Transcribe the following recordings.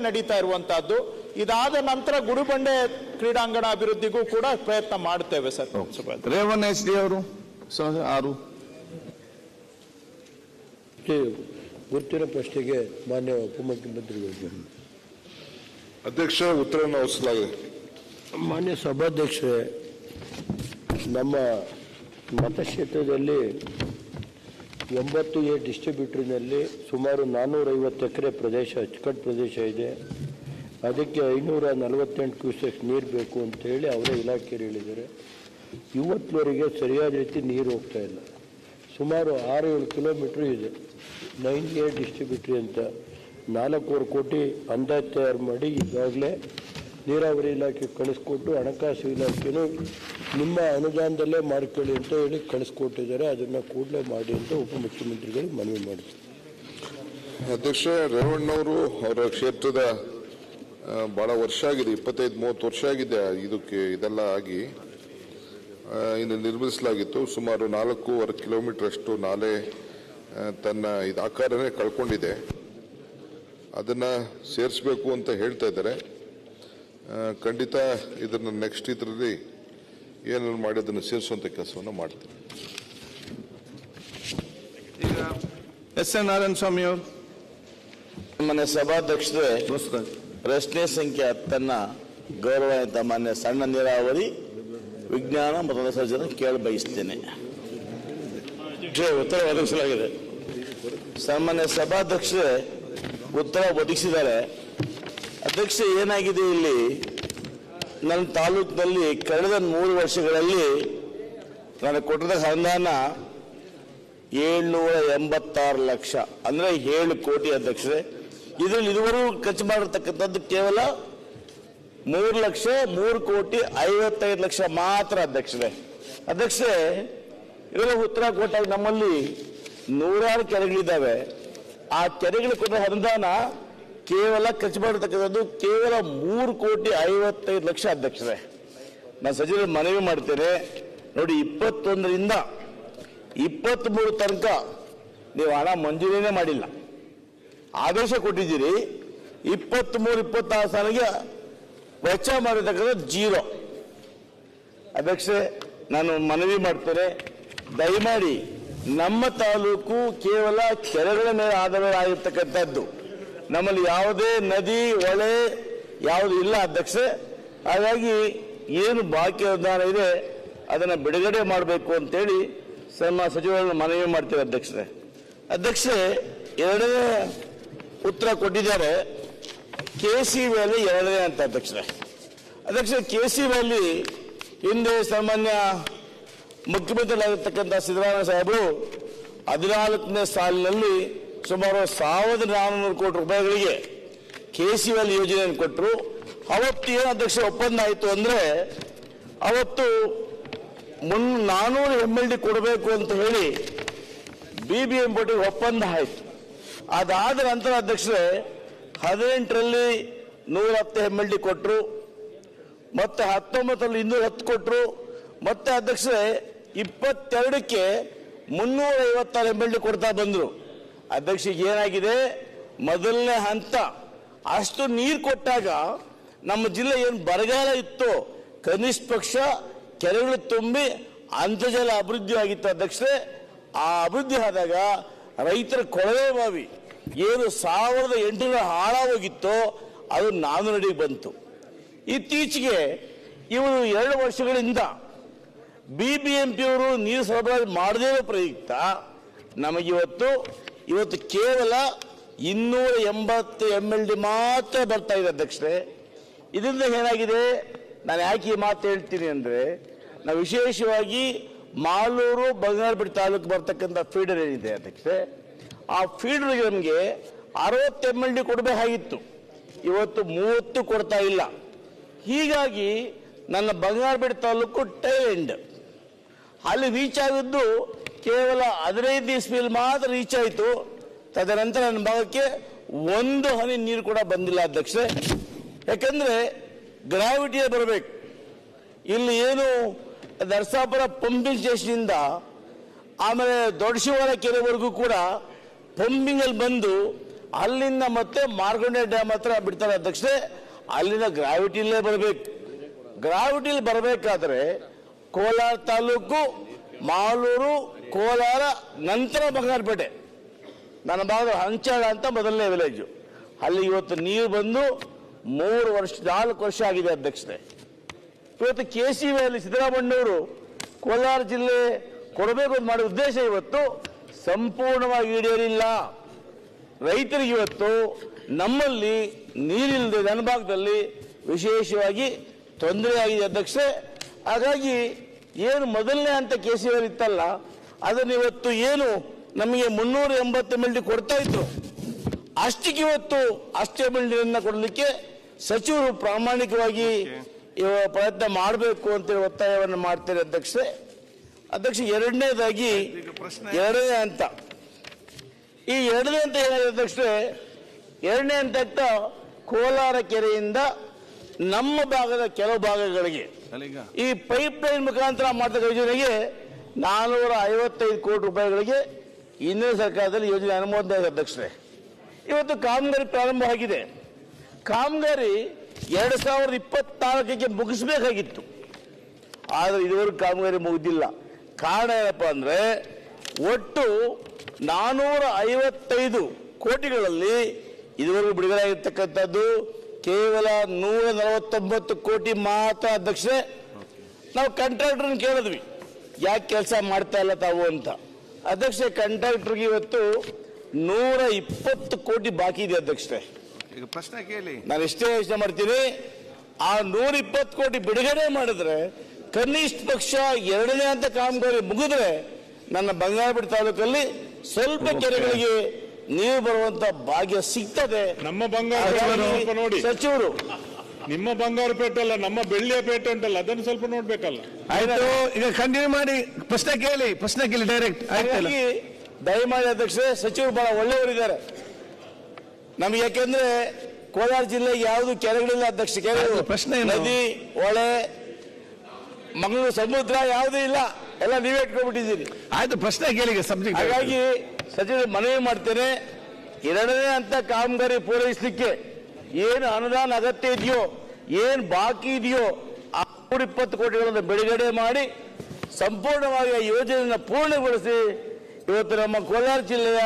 ನಡೀತಾ ಇರುವಂತಹದ್ದು. ಇದಾದ ನಂತರ ಗುಡಿಬಂಡೆ ಕ್ರೀಡಾಂಗಣ ಅಭಿವೃದ್ಧಿಗೂ ಕೂಡ ಪ್ರಯತ್ನ ಮಾಡ್ತೇವೆ ಸರ್. ರೇವಣ್ಣ ಎಸ್ ಡಿ ಅವರು ಸ- ಆರು. ಗುರುತಿನ ಪ್ರಶ್ನೆಗೆ ಮಾನ್ಯ ಉಪಮುಖ್ಯಮಂತ್ರಿಗಳಿಗೆ ಅಧ್ಯಕ್ಷ ಉತ್ತರವನ್ನು ವಹಿಸಲಾಗಿದೆ ಮಾನ್ಯ ಸಭಾಧ್ಯಕ್ಷರೇ ನಮ್ಮ ಮತಕ್ಷೇತ್ರದಲ್ಲಿ ಎಂಬತ್ತು ಎ ಡಿಸ್ಟ್ರಿಬ್ಯೂಟ್ರಿನಲ್ಲಿ ಸುಮಾರು ನಾನ್ನೂರೈವತ್ತು ಎಕರೆ ಪ್ರದೇಶ, ಅಚ್ಚುಕಟ್ಟು ಪ್ರದೇಶ ಇದೆ. ಅದಕ್ಕೆ ಐನೂರ ನಲವತ್ತೆಂಟು ಕ್ಯೂಸೆಕ್ ನೀರು ಬೇಕು ಅಂತ ಹೇಳಿ ಅವರೇ ಇಲಾಖೆಯಲ್ಲಿ ಹೇಳಿದ್ದಾರೆ. ಇವತ್ತುವರೆಗೆ ಸರಿಯಾದ ರೀತಿ ನೀರು ಹೋಗ್ತಾ ಇಲ್ಲ. ಸುಮಾರು ಆರು ಏಳು ಕಿಲೋಮೀಟ್ರ್ ಇದೆ. ನೈನ್ ಎ ಡಿಸ್ಟ್ರಿಬ್ಯೂಟ್ರಿ ಅಂತ ನಾಲ್ಕೂವರೆ ಕೋಟಿ ಅಂದಾಜು ತಯಾರು ಮಾಡಿ ಈಗಾಗಲೇ ನೀರಾವರಿ ಇಲಾಖೆ ಕಳಿಸ್ಕೊಟ್ಟು ಹಣಕಾಸು ಇಲಾಖೆನೂ ನಿಮ್ಮ ಅನುದಾನದಲ್ಲೇ ಮಾಡ್ಕೊಳ್ಳಿ ಅಂತ ಹೇಳಿ ಕಳಿಸ್ಕೊಟ್ಟಿದ್ದಾರೆ. ಅದನ್ನು ಕೂಡಲೇ ಮಾಡಿ ಅಂತ ಉಪಮುಖ್ಯಮಂತ್ರಿಗಳು ಮನವಿ ಮಾಡಿದರು. ಅಧ್ಯಕ್ಷ, ರೇವಣ್ಣವರು ಅವರ ಕ್ಷೇತ್ರದ ಭಾಳ ವರ್ಷ ಆಗಿದೆ, ಇಪ್ಪತ್ತೈದು, ಮೂವತ್ತು ವರ್ಷ ಆಗಿದೆ ಇದಕ್ಕೆ, ಇದೆಲ್ಲ ಆಗಿ ಇನ್ನು ನಿರ್ಮಿಸಲಾಗಿತ್ತು. ಸುಮಾರು ನಾಲ್ಕೂವರೆ ಕಿಲೋಮೀಟರ್ ಅಷ್ಟು ನಾಲೆ ತನ್ನ ಇದು ಆಕಾರನೇ ಕಳ್ಕೊಂಡಿದೆ. ಅದನ್ನು ಸೇರಿಸಬೇಕು ಅಂತ ಹೇಳ್ತಾ ಇದ್ದಾರೆ. ಖಂಡಿತ ಇದನ್ನು ನೆಕ್ಸ್ಟ್ ಇದರಲ್ಲಿ ಏನಾದ್ರು ಮಾಡಿ ಅದನ್ನು ಸೇರಿಸುವಂತ ಕೆಲಸವನ್ನು ಮಾಡ್ತೀನಿ. ಎಸ್ ಎನ್ ನಾರಾಯಣ ಸ್ವಾಮಿ ಅವರು. ಮಾನ್ಯ ಸಭಾಧ್ಯಕ್ಷರೇ ಪ್ರಶ್ನೆ ಸಂಖ್ಯೆ ಹತ್ತನ್ನ ಗೌರವಾನ್ವಿತ ಮಾನ್ಯ ಸಣ್ಣ ನೀರಾವರಿ ವಿಜ್ಞಾನ ಮತ್ತು ಸರ್ಜನ ಕೇಳ ಬಯಸ್ತೇನೆ. ಉತ್ತರ ಒದಗಿಸಲಾಗಿದೆ. ಸಾಮಾನ್ಯ ಸಭಾಧ್ಯಕ್ಷರೇ ಉತ್ತರ ಒದಗಿಸಿದ್ದಾರೆ. ಅಧ್ಯಕ್ಷ ಏನಾಗಿದೆ ಇಲ್ಲಿ? ನನ್ನ ತಾಲೂಕಿನಲ್ಲಿ ಕಳೆದ ಮೂರು ವರ್ಷಗಳಲ್ಲಿ ನನಗೆ ಕೊಟ್ಟದ ಅನುದಾನ ಏಳ್ನೂರ ಎಂಬತ್ತಾರು ಲಕ್ಷ, ಅಂದ್ರೆ ಏಳು ಕೋಟಿ ಅಧ್ಯಕ್ಷರೇ. ಇದರಲ್ಲಿ ಇದುವರೆಗೂ ಖರ್ಚು ಮಾಡಿರ್ತಕ್ಕಂಥದ್ದು ಕೇವಲ ಮೂರು ಲಕ್ಷ, ಮೂರು ಕೋಟಿ ಐವತ್ತೈದು ಲಕ್ಷ ಮಾತ್ರ ಅಧ್ಯಕ್ಷರೇ. ಅಧ್ಯಕ್ಷರೇ ಇದರ ಉತ್ತರ ಕೊಟ್ಟಾಗ ನಮ್ಮಲ್ಲಿ ನೂರಾರು ಕೆರೆಗಳಿದ್ದಾವೆ. ಆ ಕೆರೆಗಳು ಕೊಟ್ಟ ಅನುದಾನ ಕೇವಲ ಖರ್ಚು ಮಾಡಿರ್ತಕ್ಕಂಥದ್ದು ಕೇವಲ ಮೂರು ಕೋಟಿ ಐವತ್ತೈದು ಲಕ್ಷ ಅಧ್ಯಕ್ಷರೇ. ನಾನು ಸಚಿವರು ಮನವಿ ಮಾಡ್ತೇನೆ, ನೋಡಿ ಇಪ್ಪತ್ತೊಂದರಿಂದ ಇಪ್ಪತ್ತ್ಮೂರು ತನಕ ನೀವು ಹಣ ಮಂಜೂರಿನೇ ಮಾಡಿಲ್ಲ. ಆದೇಶ ಕೊಟ್ಟಿದ್ದೀರಿ ಇಪ್ಪತ್ತ್ಮೂರು ಇಪ್ಪತ್ತಾರು ಸಾಲಿಗೆ ವೆಚ್ಚ ಮಾಡಿರ್ತಕ್ಕಂಥ ಜೀರೋ. ಅಧ್ಯಕ್ಷೆ ನಾನು ಮನವಿ ಮಾಡ್ತೇನೆ, ದಯಮಾಡಿ ನಮ್ಮ ತಾಲೂಕು ಕೇವಲ ಕೆರೆಗಳ ಮೇಲೆ ಆಧಾರ ಆಗಿರ್ತಕ್ಕಂಥದ್ದು ನಮ್ಮಲ್ಲಿ ಯಾವುದೇ ನದಿ, ಹೊಳೆ ಯಾವುದು ಇಲ್ಲ ಅಧ್ಯಕ್ಷೆ. ಹಾಗಾಗಿ ಏನು ಬಾಕಿ ಅನುದಾನ ಇದೆ, ಅದನ್ನು ಬಿಡುಗಡೆ ಮಾಡಬೇಕು ಅಂತೇಳಿ ನಮ್ಮ ಸಚಿವರನ್ನು ಮನವಿ ಮಾಡ್ತೇವೆ ಅಧ್ಯಕ್ಷರೇ. ಅಧ್ಯಕ್ಷೆ ಎರಡನೇ ಉತ್ತರ ಕೊಟ್ಟಿದ್ದಾರೆ ಕೆ ಸಿ ವ್ಯಾಲಿ ಎರಡನೇ ಅಂತ ಅಧ್ಯಕ್ಷರೇ. ಅಧ್ಯಕ್ಷ ಕೆ ಸಿ ವ್ಯಾಲಿ ಹಿಂದೆ ಸಾಮಾನ್ಯ ಮುಖ್ಯಮಂತ್ರಿಗಳಾಗಿರ್ತಕ್ಕಂಥ ಸಿದ್ದರಾಮಯ್ಯ ಸಾಹೇಬರು ಹದಿನಾಲ್ಕನೇ ಸಾಲಿನಲ್ಲಿ ಸುಮಾರು ಸಾವಿರದ ನಾನ್ನೂರು ಕೋಟಿ ರೂಪಾಯಿಗಳಿಗೆ ಕೆ ಸಿ ಯೋಜನೆಯನ್ನು ಕೊಟ್ಟರು ಅವತ್ತು ಏನು ಅಧ್ಯಕ್ಷ ಒಪ್ಪಂದ ಆಯಿತು ಅಂದರೆ, ಅವತ್ತು ಮುನ್ ನಾನೂರು ಎಂ ಎಲ್ ಡಿ ಕೊಡಬೇಕು ಅಂತ ಹೇಳಿ ಬಿ ಬಿ ಎಂ ಪಟ್ಟಿಗೆ ಒಪ್ಪಂದ ಆಯಿತು. ಅದಾದ ನಂತರ ಅಧ್ಯಕ್ಷರೇ, ಹದಿನೆಂಟರಲ್ಲಿ ನೂರ ಹತ್ತು ಎಂ ಎಲ್ ಡಿ ಕೊಟ್ಟರು ಮತ್ತೆ ಹತ್ತೊಂಬತ್ತರಲ್ಲಿ ಇನ್ನೂರ ಹತ್ತು ಕೊಟ್ಟರು ಮತ್ತೆ ಅಧ್ಯಕ್ಷರೇ ಇಪ್ಪತ್ತೆರಡಕ್ಕೆ ಮುನ್ನೂರ ಐವತ್ತಾರು ಎಂ ಎಲ್ ಡಿ ಕೊಡ್ತಾ ಬಂದರು. ಅಧ್ಯಕ್ಷ, ಏನಾಗಿದೆ? ಮೊದಲನೇ ಹಂತ, ಅಷ್ಟು ನೀರು ಕೊಟ್ಟಾಗ ನಮ್ಮ ಜಿಲ್ಲೆ ಏನು ಬರಗಾಲ ಇತ್ತು, ಕನಿಷ್ಠ ಪಕ್ಷ ಕೆರೆಗಳು ತುಂಬಿ ಅಂತರ್ಜಲ ಅಭಿವೃದ್ಧಿ ಆಗಿತ್ತು ಅಧ್ಯಕ್ಷರೇ. ಆ ಅಭಿವೃದ್ಧಿ ಆದಾಗ ರೈತರ ಕೊಳವೆ ಬಾವಿ ಏನು ಸಾವಿರದ ಎಂಟುನೂರ ಹಾಳಾಗೋಗಿತ್ತೋ, ಅದು ನಾನು ನಡಿಗೆ ಬಂತು. ಇತ್ತೀಚೆಗೆ ಇವರು ಎರಡು ವರ್ಷಗಳಿಂದ ಬಿ ಬಿ ಎಂ ಪಿಯವರು ನೀರು ಸರಬರಾಜು ಮಾಡದೇ ಪ್ರಯುಕ್ತ, ನಮಗಿವತ್ತು ಇವತ್ತು ಕೇವಲ ಇನ್ನೂರ ಎಂಬತ್ತು ಎಂ ಎಲ್ ಡಿ ಮಾತ್ರ ಬರ್ತಾ ಇದೆ ಅಧ್ಯಕ್ಷರೇ. ಇದರಿಂದ ಏನಾಗಿದೆ? ನಾನು ಯಾಕೆ ಈ ಮಾತು ಹೇಳ್ತೀನಿ ಅಂದರೆ, ನಾವು ವಿಶೇಷವಾಗಿ ಮಾಲೂರು ಬಂಗಾರಪೇಟೆ ತಾಲೂಕು ಬರ್ತಕ್ಕಂಥ ಫೀಡರ್ ಏನಿದೆ ಅಧ್ಯಕ್ಷರೇ, ಆ ಫೀಡರ್ಗೆ ನಮಗೆ ಅರವತ್ತು ಎಂ ಎಲ್ ಡಿ ಕೊಡಬೇಕಾಗಿತ್ತು. ಇವತ್ತು ಮೂವತ್ತು ಕೊಡ್ತಾ ಇಲ್ಲ. ಹೀಗಾಗಿ ನನ್ನ ಬಂಗಾರಪೇಟೆ ತಾಲೂಕು ಟೈಲ್ ಎಂಡ್. ಅಲ್ಲಿ ರೀಚ್ ಆಗಿದ್ದು ಕೇವಲ ಹದಿನೈದು ಇಸ್ವಿಲ್ ಮಾತ್ರ ರೀಚ್ ಆಯಿತು. ತದನಂತರ ನನ್ನ ಭಾಗಕ್ಕೆ ಒಂದು ಹನಿ ನೀರು ಕೂಡ ಬಂದಿಲ್ಲ ಅಧ್ಯಕ್ಷೆ ಯಾಕಂದ್ರೆ ಗ್ರಾವಿಟಿಯೇ ಬರಬೇಕು. ಇಲ್ಲಿ ಏನು ನರಸಾಪುರ ಪಂಪಿಂಗ್ ಸ್ಟೇಷನಿಂದ ಆಮೇಲೆ ದೊಡ್ಡ ಶಿವರ ಕೆರೆವರೆಗೂ ಕೂಡ ಪಂಪಿಂಗ್ ಅಲ್ಲಿ ಬಂದು ಅಲ್ಲಿಂದ ಮತ್ತೆ ಮಾರ್ಗಂಡೆ ಡ್ಯಾಮ್ ಹತ್ರ ಬಿಡ್ತಾರೆ ಅಧ್ಯಕ್ಷೆ ಅಲ್ಲಿಂದ ಗ್ರಾವಿಟಿಲೇ ಬರಬೇಕು. ಗ್ರಾವಿಟಿಲಿ ಬರಬೇಕಾದ್ರೆ ಕೋಲಾರ ತಾಲೂಕು ಮಾಲೂರು, ಕೋಲಾರ, ನಂತರ ಬಂಗಾರಪೇಟೆ ನನ್ನ ಭಾಗದ ಹಂಚಾಳ ಅಂತ ಮೊದಲನೇ ವಿಲೇಜು ಅಲ್ಲಿ ಇವತ್ತು ನೀರು ಬಂದು ಮೂರು ವರ್ಷ, ನಾಲ್ಕು ವರ್ಷ ಆಗಿದೆ ಅಧ್ಯಕ್ಷತೆ. ಇವತ್ತು ಕೆ ಸಿ ಅಲ್ಲಿ ಸಿದ್ದರಾಮಣ್ಣವರು ಕೋಲಾರ ಜಿಲ್ಲೆ ಕೊಡಬೇಕು ಅಂತ ಮಾಡೋ ಉದ್ದೇಶ ಇವತ್ತು ಸಂಪೂರ್ಣವಾಗಿ ಈಡೇರಿಲ್ಲ. ರೈತರಿಗೆ ಇವತ್ತು ನಮ್ಮಲ್ಲಿ ನೀರಿಲ್ಲದೆ, ನನ್ನ ಭಾಗದಲ್ಲಿ ವಿಶೇಷವಾಗಿ ತೊಂದರೆ ಆಗಿದೆ ಅಧ್ಯಕ್ಷೆ ಹಾಗಾಗಿ ಏನು ಮೊದಲನೇ ಅಂತ ಕೆ ಸಿ ಇತ್ತಲ್ಲ ಅದನ್ನು ಇವತ್ತು ಏನು ನಮಗೆ ಮುನ್ನೂರ ಎಂಬತ್ತು ಮಿಲ್ಡಿ ಕೊಡ್ತಾ ಇದ್ರು. ಅಷ್ಟಿಗೆ ಇವತ್ತು ಅಷ್ಟೇ ಡಿಯನ್ನು ಕೊಡಲಿಕ್ಕೆ ಸಚಿವರು ಪ್ರಾಮಾಣಿಕವಾಗಿ ಪ್ರಯತ್ನ ಮಾಡಬೇಕು ಅಂತೇಳಿ ಒತ್ತಾಯವನ್ನು ಮಾಡ್ತಾರೆ ಅಧ್ಯಕ್ಷರೇ. ಅಧ್ಯಕ್ಷ ಎರಡನೇದಾಗಿ ಎರಡನೇ ಹಂತ ಈ ಎರಡನೇ ಅಂತ ಏನಾಗಿದೆ ಅಧ್ಯಕ್ಷರೇ ಎರಡನೇ ಅಂತ ಕೋಲಾರ ಕೆರೆಯಿಂದ ನಮ್ಮ ಭಾಗದ ಕೆಲವು ಭಾಗಗಳಿಗೆ ಈ ಪೈಪ್ ಲೈನ್ ಮುಖಾಂತರ ಮಾಡಿದ ಯೋಜನೆಗೆ ನಾನೂರ ಐವತ್ತೈದು ಕೋಟಿ ರೂಪಾಯಿಗಳಿಗೆ ಹಿಂದಿನ ಸರ್ಕಾರದಲ್ಲಿ ಯೋಜನೆ ಅನುಮೋದನೆ ಅಧ್ಯಕ್ಷರೇ. ಇವತ್ತು ಕಾಮಗಾರಿ ಪ್ರಾರಂಭ ಆಗಿದೆ. ಕಾಮಗಾರಿ ಎರಡು ಸಾವಿರದ ಇಪ್ಪತ್ನಾಲ್ಕಕ್ಕೆ ಮುಗಿಸ್ಬೇಕಾಗಿತ್ತು. ಆದರೆ ಇದುವರೆಗೂ ಕಾಮಗಾರಿ ಮುಗಿದಿಲ್ಲ. ಕಾರಣ ಏನಪ್ಪ ಅಂದ್ರೆ ಒಟ್ಟು ನಾನೂರ ಐವತ್ತೈದು ಕೋಟಿಗಳಲ್ಲಿ ಇದುವರೆಗೂ ಬಿಡುಗಡೆ ಆಗಿರ್ತಕ್ಕಂಥದ್ದು ಕೇವಲ ನೂರ ನಲವತ್ತೊಂಬತ್ತು ಕೋಟಿ ಮಾತ್ರ ಅಧ್ಯಕ್ಷರೇ ನಾವು ಕಾಂಟ್ರಾಕ್ಟರ್ನ ಕೇಳಿದ್ವಿ. ಯಾಕೆ ಕೆಲಸ ಮಾಡ್ತಾ ಇಲ್ಲ ತಾವು ಅಂತ. ಅಧ್ಯಕ್ಷ ಕಾಂಟ್ರಾಕ್ಟರ್ಗೆ ಇವತ್ತು ನೂರ ಇಪ್ಪತ್ತು ಕೋಟಿ ಬಾಕಿ ಇದೆ ಅಧ್ಯಕ್ಷರೇ. ಈಗ ಪ್ರಶ್ನೆ ಕೇಳಿ. ನಾನು ಎಷ್ಟೇ ಯೋಚನೆ ಮಾಡ್ತೀನಿ ಆ ನೂರ ಇಪ್ಪತ್ತು ಕೋಟಿ ಬಿಡುಗಡೆ ಮಾಡಿದ್ರೆ ಕನಿಷ್ಠ ಪಕ್ಷ ಎರಡನೇ ಹಂತ ಕಾಮಗಾರಿ ಮುಗಿದ್ರೆ ನನ್ನ ಬಂಗಾರಪೇಟೆ ತಾಲೂಕಲ್ಲಿ ಸ್ವಲ್ಪ ಕೆರೆಗಳಿಗೆ ನೀರು ಬರುವಂತ ಭಾಗ್ಯ ಸಿಗ್ತದೆ. ನಮ್ಮ ಬಂಗಾರ ನೋಡಿ. ಸಚಿವರು. ನಿಮ್ಮ ಬಂಗಾರಪೇಟೆ ಅಲ್ಲ ನಮ್ಮ ಬೆಳ್ಳಿಯ ಪೇಟೆ ಉಂಟಲ್ಲ ಅದನ್ನು ಸ್ವಲ್ಪ ನೋಡ್ಬೇಕಲ್ಲ. ಆಯ್ತು ಈಗ ಕಂಟಿನ್ಯೂ ಮಾಡಿ ಪ್ರಶ್ನೆ ಕೇಳಿ ಪ್ರಶ್ನೆ ಕೇಳಿ ಡೈರೆಕ್ಟ್ ಹಾಗಾಗಿ ದಯಮಾಡಿ ಅಧ್ಯಕ್ಷರೇ ಸಚಿವರು ಬಹಳ ಒಳ್ಳೆಯವರಿದ್ದಾರೆ. ನಮ್ಗೆ ಯಾಕೆಂದ್ರೆ ಕೋಲಾರ ಜಿಲ್ಲೆಗೆ ಯಾವುದು ಕೆರೆಗಳಿಲ್ಲ ಅಧ್ಯಕ್ಷ ಕೆರೆ ಪ್ರಶ್ನೆ ಏನು? ನದಿ ಹೊಳೆ ಮಂಗಳೂರು ಸಮುದ್ರ ಯಾವುದೂ ಇಲ್ಲ. ಎಲ್ಲ ನೀವೇ ಇಟ್ಕೊಂಡ್ಬಿಟ್ಟಿದ್ದೀರಿ. ಆಯ್ತು ಪ್ರಶ್ನೆ ಕೇಳಿ ಸಬ್ಜೆಕ್ಟ್ ಹಾಗಾಗಿ ಸಚಿವರು ಮನವಿ ಮಾಡ್ತೇನೆ, ಎರಡನೇ ಹಂತ ಕಾಮಗಾರಿ ಪೂರೈಸಲಿಕ್ಕೆ ಏನು ಅನುದಾನ ಅಗತ್ಯ ಇದೆಯೋ, ಏನು ಬಾಕಿ ಇದೆಯೋ, ಆ ಇಪ್ಪತ್ತು ಕೋಟಿಗಳನ್ನು ಬಿಡುಗಡೆ ಮಾಡಿ ಸಂಪೂರ್ಣವಾಗಿ ಆ ಯೋಜನೆಯನ್ನು ಪೂರ್ಣಗೊಳಿಸಿ ಇವತ್ತು ನಮ್ಮ ಕೋಲಾರ ಜಿಲ್ಲೆಯ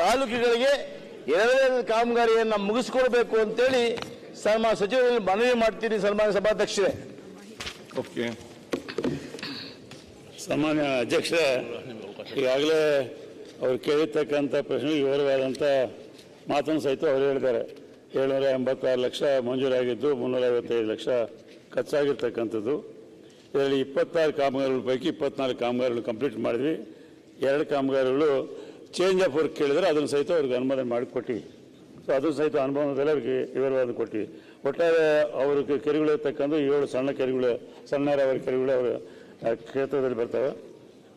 ತಾಲೂಕುಗಳಿಗೆ ಎರಡನೇ ಕಾಮಗಾರಿಯನ್ನು ಮುಗಿಸ್ಕೊಳ್ಬೇಕು ಅಂತೇಳಿ ಸನ್ಮಾನ ಸಚಿವರಲ್ಲಿ ಮನವಿ ಮಾಡ್ತೀನಿ ಸನ್ಮಾನ್ಯ ಸಭಾಧ್ಯಕ್ಷರೇ. ಓಕೆ ಸಾಮಾನ್ಯ ಅಧ್ಯಕ್ಷರೇ, ಈಗಾಗಲೇ ಅವ್ರು ಕೇಳಿರ್ತಕ್ಕಂಥ ಪ್ರಶ್ನೆಗೆ ವಿವರವಾದಂಥ ಮಾತನ್ನು ಸಹಿತ ಅವರು ಹೇಳ್ತಾರೆ ಏಳ್ನೂರ ಎಂಬತ್ತಾರು ಲಕ್ಷ ಮಂಜೂರಾಗಿದ್ದು ಮುನ್ನೂರ ಐವತ್ತೈದು ಲಕ್ಷ ಖರ್ಚಾಗಿರ್ತಕ್ಕಂಥದ್ದು. ಇದರಲ್ಲಿ ಇಪ್ಪತ್ತಾರು ಕಾಮಗಾರಿಗಳ ಪೈಕಿ ಇಪ್ಪತ್ನಾಲ್ಕು ಕಾಮಗಾರಿಗಳು ಕಂಪ್ಲೀಟ್ ಮಾಡಿದ್ವಿ. ಎರಡು ಕಾಮಗಾರಿಗಳು ಚೇಂಜ್ ಆಫ್ ವರ್ಕ್ ಕೇಳಿದರೆ ಅದನ್ನು ಸಹಿತ ಅವ್ರಿಗೆ ಅನುಮೋದನೆ ಮಾಡಿಕೊಟ್ಟಿವಿ ಸೊ ಅದು ಸಹಿತ ಅನುಭವದಲ್ಲಿ ಅವ್ರಿಗೆ ವಿವರವಾದ ಕೊಟ್ಟಿವಿ ಒಟ್ಟಾರೆ ಅವ್ರಿಗೆ ಕೆರೆಗಳು ಇರ್ತಕ್ಕಂಥ ಏಳು ಸಣ್ಣ ಕೆರೆಗಳು ಸಣ್ಣ ಕೆರೆಗಳು ಅವರು ಕ್ಷೇತ್ರದಲ್ಲಿ ಬರ್ತವೆ.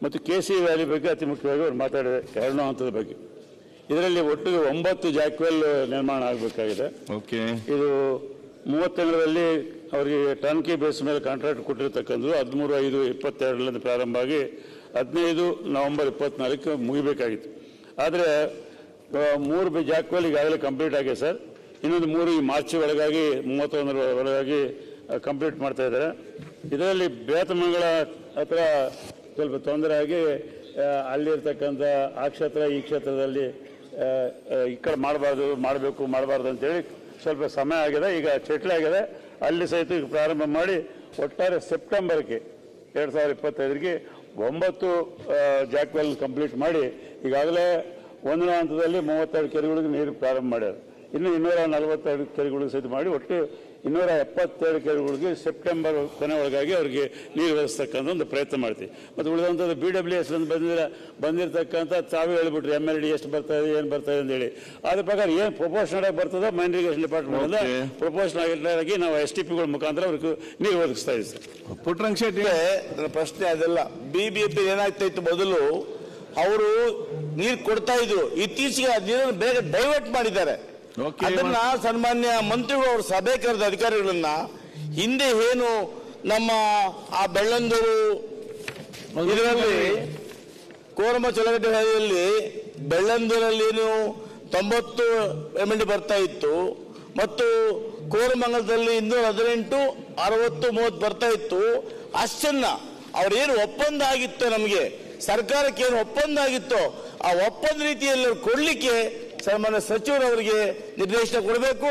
ಮತ್ತು ಕೆ ಸಿ ವ್ಯಾಲಿ ಬಗ್ಗೆ ಅತಿ ಮುಖ್ಯವಾಗಿ ಅವ್ರು ಮಾತಾಡಿದೆ ಎರಡನೇ ಹಂತದ ಬಗ್ಗೆ. ಇದರಲ್ಲಿ ಒಟ್ಟು ಒಂಬತ್ತು ಜಾಕ್ವೆಲ್ ನಿರ್ಮಾಣ ಆಗಬೇಕಾಗಿದೆ. ಓಕೆ. ಇದು ಮೂವತ್ತು ತಿಂಗಳಲ್ಲಿ ಅವರಿಗೆ ಟರ್ನ್ಕಿ ಬೇಸ್ ಮೇಲೆ ಕಾಂಟ್ರಾಕ್ಟ್ ಕೊಟ್ಟಿರ್ತಕ್ಕಂಥದ್ದು ಹದಿಮೂರು ಐದು ಇಪ್ಪತ್ತೆರಡರಿಂದ ಪ್ರಾರಂಭ ಆಗಿ ಹದಿನೈದು ನವೆಂಬರ್ ಇಪ್ಪತ್ನಾಲ್ಕು ಮುಗಿಬೇಕಾಗಿತ್ತು. ಆದರೆ ಮೂರು ಜಾಕ್ವೆಲ್ ಈಗಾಗಲೇ ಕಂಪ್ಲೀಟ್ ಆಗಿದೆ ಸರ್. ಇನ್ನೊಂದು ಮೂರು ಈ ಮಾರ್ಚ್ ಒಳಗಾಗಿ ಮೂವತ್ತೊಂದರ ಒಳಗಾಗಿ ಕಂಪ್ಲೀಟ್ ಮಾಡ್ತಾ ಇದ್ದಾರೆ. ಇದರಲ್ಲಿ ಬೇತಮಂಗಳ ಹತ್ರ ಸ್ವಲ್ಪ ತೊಂದರೆ ಆಗಿ ಅಲ್ಲಿರ್ತಕ್ಕಂಥ ಆ ಕ್ಷೇತ್ರ, ಈ ಕ್ಷೇತ್ರದಲ್ಲಿ ಈ ಕಡೆ ಮಾಡಬಾರ್ದು, ಮಾಡಬೇಕು, ಮಾಡಬಾರ್ದು ಅಂತೇಳಿ ಸ್ವಲ್ಪ ಸಮಯ ಆಗಿದೆ. ಈಗ ಚಟ್ಲೆ ಆಗಿದೆ. ಅಲ್ಲಿ ಸಹಿತ ಈಗ ಪ್ರಾರಂಭ ಮಾಡಿ ಒಟ್ಟಾರೆ ಸೆಪ್ಟೆಂಬರ್ಗೆ, ಎರಡು ಸಾವಿರದ ಇಪ್ಪತ್ತೈದರಿಗೆ ಒಂಬತ್ತು ಜಾಕ್ವೆಲ್ ಕಂಪ್ಲೀಟ್ ಮಾಡಿ ಈಗಾಗಲೇ ಒಂದನೇ ಹಂತದಲ್ಲಿ ಮೂವತ್ತೆರಡು ಕೆರೆಗಳಿಗೆ ನೀರು ಪ್ರಾರಂಭ ಮಾಡ್ಯಾರ. ಇನ್ನು ಇನ್ನೂರ ನಲವತ್ತೆರಡು ಕೆರೆಗಳಿಗೆ ಸಹಿತ ಮಾಡಿ ಒಟ್ಟು ಇನ್ನೂರ ಎಪ್ಪತ್ತೇಳು ಕೆರೆಗಳಿಗೆ ಸೆಪ್ಟೆಂಬರ್ ಕೊನೆ ಒಳಗಾಗಿ ಅವರಿಗೆ ನೀರು ಒದಗಿಸ್ತಕ್ಕಂಥ ಒಂದು ಪ್ರಯತ್ನ ಮಾಡ್ತೀವಿ. ಮತ್ತು ಉಳಿದಂಥದ್ದು ಬಿ ಡಬ್ಲ್ಯೂ ಎಸ್ ಅಂತ ಬಂದಿರ ಬಂದಿರತಕ್ಕಂಥ ತಾವೇ ಹೇಳ್ಬಿಟ್ರಿ ಎಂ ಎಲ್ ಡಿ ಎಷ್ಟು ಬರ್ತಾ ಇದೆ ಏನು ಬರ್ತಾ ಇದೆ ಅಂತೇಳಿ ಅದ್ರ ಪ್ರಕಾರ ಏನು ಪ್ರೊಪೋಷನ್ ಆಗಿ ಬರ್ತದೋ ಮೈನ್ ಇರಿಗೇಷನ್ ಡಿಪಾರ್ಟ್ಮೆಂಟ್ ಪ್ರೊಪೋಷನ್ ಆಗಿ ನಾವು ಎಸ್ ಟಿ ಪಿಗಳ ಮುಖಾಂತರ ಅವ್ರಿಗೆ ನೀರು ಒದಗಿಸ್ತಾ ಇದ್ದೀವಿ ಸರ್. ಪುಟ್ರಂಗ್ ಶೆಟ್ಟಿ. ಪ್ರಶ್ನೆ ನನ್ನ ಪ್ರಶ್ನೆ ಬಿ ಪಿ ಏನಾಗ್ತಾ ಇತ್ತು ಮೊದಲು? ಅವರು ನೀರು ಕೊಡ್ತಾ ಇದ್ರು. ಇತ್ತೀಚೆಗೆ ಆ ನೀರನ್ನು ಬೇಗ ಡೈವರ್ಟ್ ಮಾಡಿದ್ದಾರೆ. ಅದನ್ನ ಸನ್ಮಾನ್ಯ ಮಂತ್ರಿಗಳು ಅವರು ಸಭೆ ಕರೆದ ಅಧಿಕಾರಿಗಳನ್ನ ಹಿಂದೆ ಏನು ನಮ್ಮ ಆ ಬೆಳ್ಳಂದೂರು ಇದರಲ್ಲಿ ಕೋರಮ ಚಲಗಟ್ಟೆ ಹಳ್ಳಿಯಲ್ಲಿ ಬೆಳ್ಳಂದೂರಲ್ಲಿ ಏನು ತೊಂಬತ್ತು ಎಂ ಎಲ್ ಡಿ ಬರ್ತಾ ಇತ್ತು ಮತ್ತು ಕೋರಮಂಗಲದಲ್ಲಿ ಇನ್ನೂರ ಹದಿನೆಂಟು ಅರವತ್ತು ಮೂವತ್ತು ಬರ್ತಾ ಇತ್ತು. ಅಷ್ಟನ್ನ ಅವ್ರೇನು ಒಪ್ಪಂದ ಆಗಿತ್ತು ನಮಗೆ ಸರ್ಕಾರಕ್ಕೆ ಏನು ಒಪ್ಪಂದ ಆಗಿತ್ತೋ ಆ ಒಪ್ಪಂದ ರೀತಿಯಲ್ಲಿ ಕೊಡ್ಲಿಕ್ಕೆ ಸನ್ಮಾನ್ಯ ಸಚಿವರವರಿಗೆ ನಿರ್ದೇಶನ ಕೊಡಬೇಕು.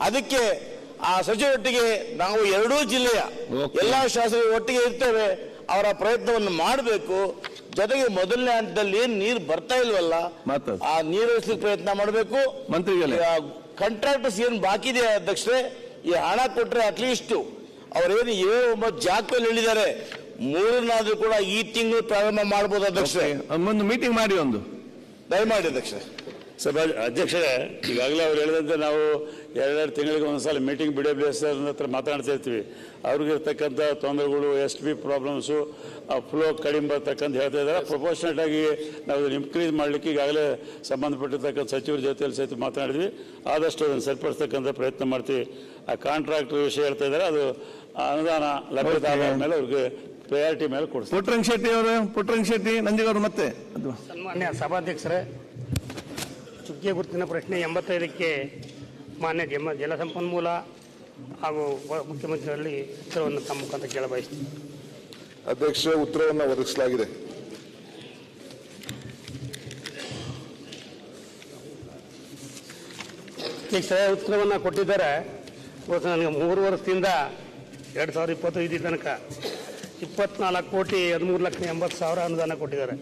ಅದಕ್ಕೆ ಆ ಸಚಿವರೊಟ್ಟಿಗೆ ನಾವು ಎರಡೂ ಜಿಲ್ಲೆಯ ಎಲ್ಲ ಶಾಸಕರು ಒಟ್ಟಿಗೆ ಇರ್ತೇವೆ. ಅವರ ಪ್ರಯತ್ನವನ್ನು ಮಾಡಬೇಕು. ಜೊತೆಗೆ ಮೊದಲನೇ ಹಂತದಲ್ಲಿ ಏನ್ ನೀರು ಬರ್ತಾ ಇಲ್ವಲ್ಲ. ಆ ನೀರು ಪ್ರಯತ್ನ ಮಾಡಬೇಕು. ಕಾಂಟ್ರಾಕ್ಟರ್ಸ್ ಏನ್ ಬಾಕಿ ಇದೆ ಅಧ್ಯಕ್ಷರೇ ಈ ಹಣ ಕೊಟ್ರೆ ಅಟ್ಲೀಸ್ಟ್ ಅವರೇನು ಏಳು ಒಂಬತ್ತು ಜಾಗದಲ್ಲಿ ಹೇಳಿದ್ದಾರೆ. ಮೂರನಾದ್ರೂ ಕೂಡ ಈ ತಿಂಗಳು ಪ್ರಾರಂಭ ಮಾಡಬಹುದು ಅಧ್ಯಕ್ಷರೇ. ಒಂದು ಮೀಟಿಂಗ್ ಮಾಡಿ ಒಂದು. ದಯಮಾಡಿ ಅಧ್ಯಕ್ಷರೇ. ಸಭಾ ಅಧ್ಯಕ್ಷರೇ ಈಗಾಗಲೇ ಅವ್ರು ಹೇಳಿದಂತೆ ನಾವು ಎರಡೆರಡು ತಿಂಗಳಿಗೆ ಒಂದ್ಸಲ ಮೀಟಿಂಗ್ ಬಿ ಡಬ್ಲ್ಯೂ ಎಸ್ ಹತ್ರ ಮಾತಾಡ್ತಾ ಇರ್ತೀವಿ. ಅವ್ರಿಗಿರ್ತಕ್ಕಂಥ ತೊಂದರೆಗಳು ಎಸ್ ಬಿ ಪ್ರಾಬ್ಲಮ್ಸು ಆ ಫ್ಲೋ ಕಡಿಮೆ ಬರ್ತಕ್ಕಂಥ ಹೇಳ್ತಾ ಇದ್ದಾರೆ. ಪ್ರಪೋರ್ಷನೇಟ್ ಆಗಿ ನಾವು ಇನ್ಕ್ರೀಸ್ ಮಾಡಲಿಕ್ಕೆ ಈಗಾಗಲೇ ಸಂಬಂಧಪಟ್ಟಿರ್ತಕ್ಕಂಥ ಸಚಿವರ ಜೊತೆಯಲ್ಲಿ ಸಹಿತ ಮಾತನಾಡಿದ್ವಿ ಆದಷ್ಟು ಅದನ್ನು ಸರಿಪಡಿಸ್ತಕ್ಕಂಥ ಪ್ರಯತ್ನ ಮಾಡ್ತೀವಿ. ಆ ಕಾಂಟ್ರಾಕ್ಟ್ ವಿಷಯ ಹೇಳ್ತಾ ಇದ್ದಾರೆ. ಅದು ಅನುದಾನ ಲಭ್ಯತೆ ಆದ ಮೇಲೆ ಅವ್ರಿಗೆ ಪ್ರಯಾರಿಟಿ ಮೇಲೆ ಕೊಡ್ತಾರೆ ಪುಟ್ರಂಗ್ ಶೆಟ್ಟಿ ಅವರು ಪುಟ್ರಂಗ್ ಶೆಟ್ಟಿ ನಂದಿಗೌಡರು ಮತ್ತೆ. ಅದು ಸನ್ಮಾನ್ಯ ಸಭಾಧ್ಯಕ್ಷರೇ ಚುಕ್ಕೆ ಗುರುತಿನ ಪ್ರಶ್ನೆ ಎಂಬತ್ತೈದಕ್ಕೆ ಮಾನ್ಯ ಜಮ ಜಲಸಂಪನ್ಮೂಲ ಹಾಗೂ ಮುಖ್ಯಮಂತ್ರಿಗಳಲ್ಲಿ ಉತ್ತರವನ್ನು ತಮ್ಮ ಮುಖಾಂತರ ಕೇಳಬಯಸ್ತೀನಿ ಅಧ್ಯಕ್ಷ ಉತ್ತರವನ್ನು ಒದಗಿಸಲಾಗಿದೆ. ಅಧ್ಯಕ್ಷರೇ ಉತ್ತರವನ್ನು ಕೊಟ್ಟಿದ್ದಾರೆ. ಇವತ್ತು ನನಗೆ ಮೂರು ವರ್ಷದಿಂದ ಎರಡು ಸಾವಿರದ ಇಪ್ಪತ್ತೈದು ತನಕ ಇಪ್ಪತ್ನಾಲ್ಕು ಕೋಟಿ ಹದಿಮೂರು ಲಕ್ಷ ಎಂಬತ್ತು ಸಾವಿರ ಅನುದಾನ ಕೊಟ್ಟಿದ್ದಾರೆ.